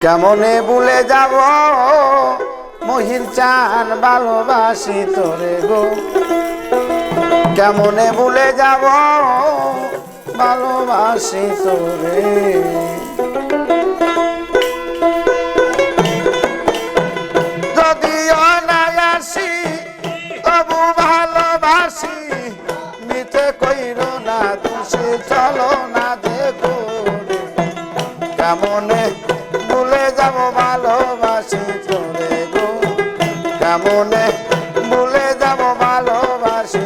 কেমনে ভুলে যাব? মহির চান ভালোবাসি তোরে গো। কেমনে ভুলে যাব? ভালোবাসি তোরে। যদিও না আসি, তবু ভালোবাসি মিথে কইর না খুশি, চলো। ভালোবাসি তোরে গো কেমনে ভুলে যাব ভালোবাসি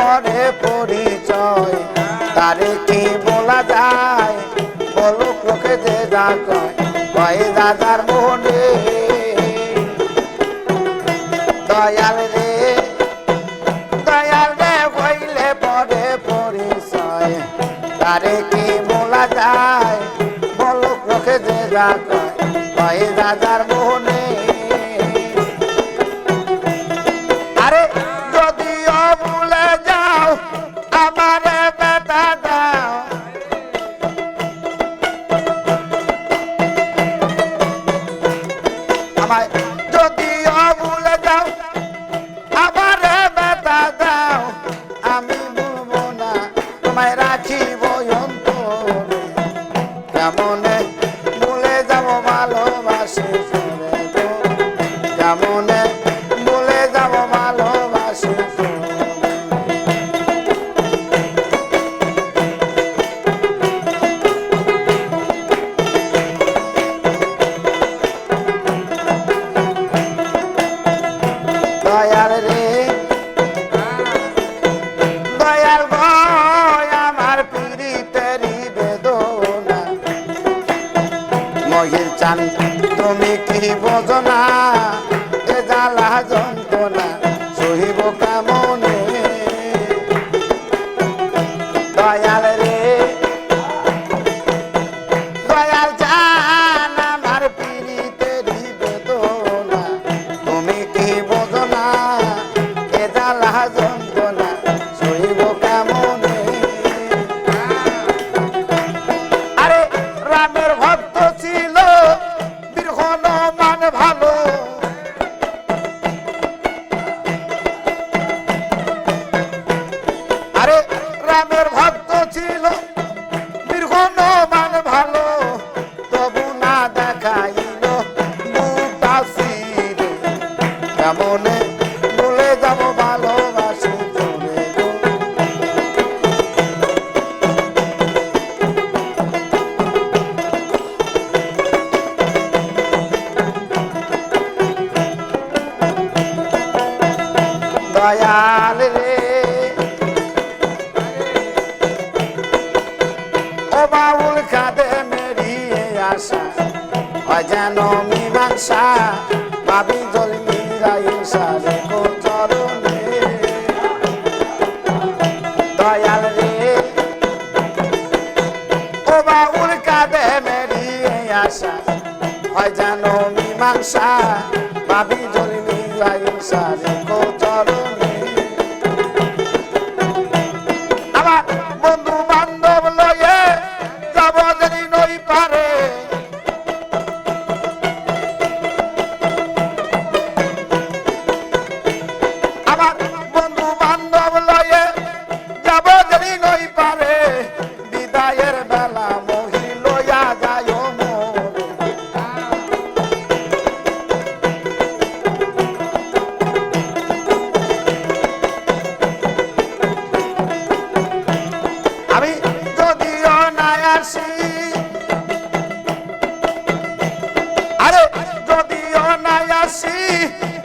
পরে পরিচয় তারে কি যায় বলো লোকে যে দাদার মনে দয়াল রে দয়াল রে কইলে পরে পরিচয়। তারে কি বলা যায়? বলো লোকে যে যা দাদার মনে 拜。এ জ্বালা যন্ত্রণা। দয়াল রে। ও বাউল কাঁদে মেরিয়ে আসা অজান মীমাংসা, ভাবি জল মিরাইসা রে চরণে। দয়াল রে। ও বাউল কাঁদে মেরিয়ে আসা অজান মীমাংসা, ভাবি জল মিরাইসা রে আসি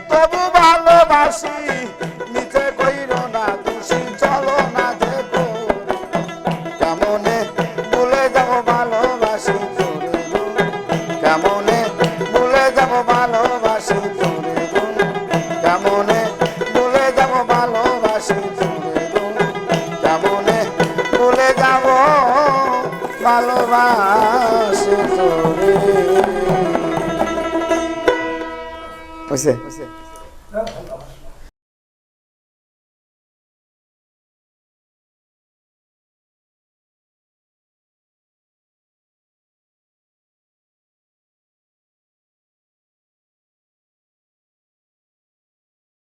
তবু ভালোবাসি। হয়েছে